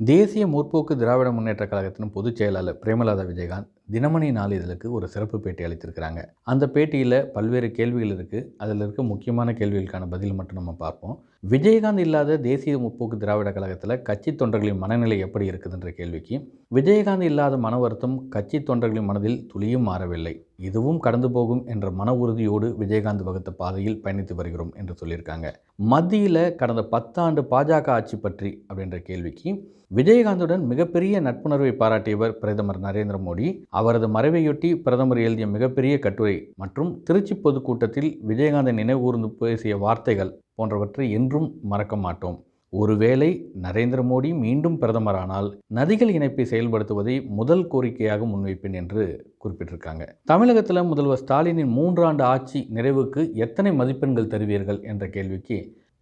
தேசிய முற்போக்கு திராவிட முன்னேற்ற கழகத்தின் பொதுச் செயலாளர் பிரேமலதா விஜயகாந்த் தினமணி நாளிதழுக்கு ஒரு சிறப்பு பேட்டி அளித்திருக்கிறாங்க. அந்த பேட்டியில் பல்வேறு கேள்விகள் இருக்குது அதில் இருக்க முக்கியமான கேள்விகளுக்கான பதில் மட்டும் நம்ம பார்ப்போம். விஜயகாந்த் இல்லாத தேசிய முற்போக்கு திராவிட கழகத்தில் கட்சி தொண்டர்களின் மனநிலை எப்படி இருக்குதுன்ற கேள்விக்கு விஜயகாந்த் இல்லாத மன வருத்தம் கட்சி தொண்டர்களின் மனதில் துளியும் மாறவில்லை. இதுவும் கடந்து போகும் என்ற மன உறுதியோடு விஜயகாந்த் வகுத்த பாதையில் பயணித்து வருகிறோம் என்று சொல்லியிருக்காங்க. மத்தியில் கடந்த பத்தாண்டு பாஜக ஆட்சி பற்றி அப்படின்ற கேள்விக்கு விஜயகாந்துடன் மிகப்பெரிய நட்புணர்வை பாராட்டியவர் பிரதமர் நரேந்திர மோடி. அவரது மறைவையொட்டி பிரதமர் எழுதிய மிகப்பெரிய கட்டுரை மற்றும் திருச்சி பொதுக்கூட்டத்தில் விஜயகாந்தன் நினைவூர்ந்து பேசிய வார்த்தைகள் போன்றவற்றை என்றும் மறக்க மாட்டோம். ஒருவேளை நரேந்திர மோடி மீண்டும் பிரதமரானால் நதிகள் இணைப்பை செயல்படுத்துவதை முதல் கோரிக்கையாக முன்வைப்பேன் என்று குறிப்பிட்டிருக்காங்க. தமிழகத்தில் முதல்வர் ஸ்டாலினின் மூன்றாண்டு ஆட்சி நிறைவுக்கு எத்தனை மதிப்பெண்கள் தருவீர்கள் என்ற கேள்விக்கு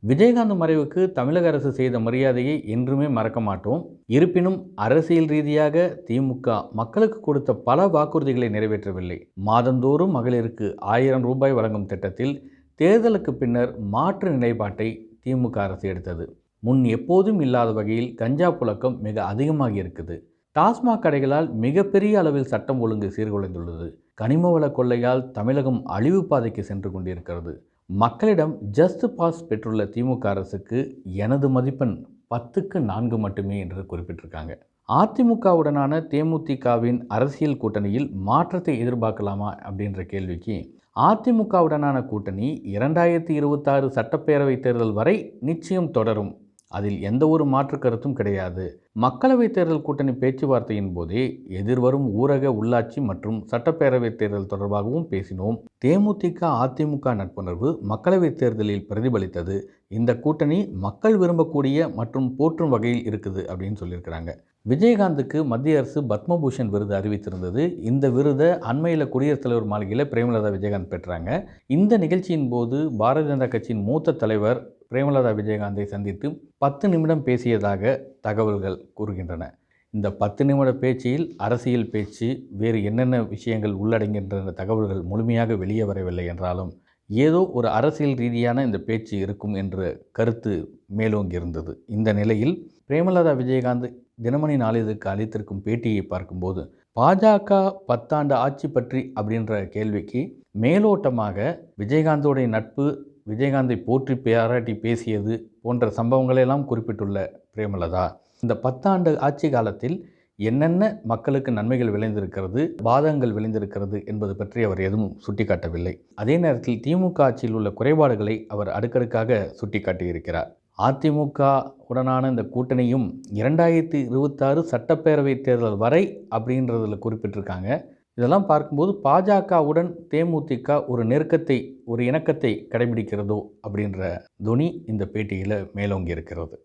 விஜயகாந்த் மறைவுக்கு தமிழக அரசு செய்த மரியாதையை என்றுமே மறக்க மாட்டோம். இருப்பினும் அரசியல் ரீதியாக திமுக மக்களுக்கு கொடுத்த பல வாக்குறுதிகளை நிறைவேற்றவில்லை. மாதந்தோறும் மகளிருக்கு ஆயிரம் ரூபாய் வழங்கும் திட்டத்தில் தேர்தலுக்கு பின்னர் மாற்று நிலைப்பாட்டை திமுக அரசு எடுத்தது. முன் எப்போதும் இல்லாத வகையில் கஞ்சா புழக்கம் மிக அதிகமாகி இருக்குது. டாஸ்மாக் கடைகளால் மிகப்பெரிய அளவில் சட்டம் ஒழுங்கு சீர்குலைந்துள்ளது. கனிம வள கொள்ளையால் தமிழகம் அழிவு பாதைக்கு சென்று கொண்டிருக்கிறது. மக்களிடம் ஜஸ்ட் பாஸ் பெற்றுள்ள திமுக அரசுக்கு எனது மதிப்பெண் பத்துக்கு நான்கு மட்டுமே என்று குறிப்பிட்டிருக்காங்க. அதிமுகவுடனான தேமுதிகவின் அரசியல் கூட்டணியில் மாற்றத்தை எதிர்பார்க்கலாமா அப்படின்ற கேள்விக்கு அதிமுகவுடனான கூட்டணி இரண்டாயிரத்தி இருபத்தாறு சட்டப்பேரவைத் தேர்தல் வரை நிச்சயம் தொடரும் அதில் எந்த ஒரு மாற்று கருத்தும் கிடையாது. மக்களவைத் தேர்தல் கூட்டணி பேச்சுவார்த்தையின் போதே எதிர்வரும் ஊரக உள்ளாட்சி மற்றும் சட்டப்பேரவைத் தேர்தல் தொடர்பாகவும் பேசினோம். தேமுதிக அதிமுக நட்புணர்வு மக்களவைத் தேர்தலில் பிரதிபலித்தது. இந்த கூட்டணி மக்கள் விரும்பக்கூடிய மற்றும் போற்றும் வகையில் இருக்குது அப்படின்னு சொல்லியிருக்கிறாங்க. விஜயகாந்துக்கு மத்திய அரசு பத்மபூஷன் விருது அறிவித்திருந்தது. இந்த விருதை அண்மையில் குடியரசுத் தலைவர் மாளிகையில் பிரேமலதா விஜயகாந்த் பெற்றாங்க. இந்த நிகழ்ச்சியின் போது பாரதிய ஜனதா கட்சியின் மூத்த தலைவர் பிரேமலதா விஜயகாந்தை சந்தித்து பத்து நிமிடம் பேசியதாக தகவல்கள் கூறுகின்றன. இந்த பத்து நிமிட பேச்சில் அரசியல் பேச்சு வேறு என்னென்ன விஷயங்கள் உள்ளடங்கின்ற தகவல்கள் முழுமையாக வெளியே வரவில்லை என்றாலும் ஏதோ ஒரு அரசியல் ரீதியான இந்த பேச்சு இருக்கும் என்ற கருத்து மேலோங்கி இருந்தது. இந்த நிலையில் பிரேமலதா விஜயகாந்த் தினமணி நாளிதழுக்கு அளித்திருக்கும் பேட்டியை பார்க்கும்போது பாஜக பத்தாண்டு ஆட்சி பற்றி அப்படின்ற கேள்விக்கு மேலோட்டமாக விஜயகாந்தோடைய நட்பு விஜயகாந்தை போற்றி பாராட்டி பேசியது போன்ற சம்பவங்களெல்லாம் குறிப்பிட்டுள்ள பிரேமலதா. இந்த பத்தாண்டு ஆட்சி காலத்தில் என்னென்ன மக்களுக்கு நன்மைகள் விளைந்திருக்கிறது பாதகங்கள் விளைந்திருக்கிறது என்பது பற்றி அவர் எதுவும் சுட்டிக்காட்டவில்லை. அதே நேரத்தில் திமுக ஆட்சியில் உள்ள குறைபாடுகளை அவர் அடுக்கடுக்காக சுட்டிக்காட்டியிருக்கிறார். அதிமுக உடனான இந்த கூட்டணியும் இரண்டாயிரத்தி இருபத்தாறு சட்டப்பேரவை தேர்தல் வரை அப்படின்றதில் குறிப்பிட்டிருக்காங்க. இதெல்லாம் பார்க்கும்போது பாஜகவுடன் தேமுதிக ஒரு நெருக்கத்தை ஒரு இணக்கத்தை கடைபிடிக்கிறதோ அப்படின்ற துணி இந்த பேட்டியில் மேலோங்கி இருக்கிறது.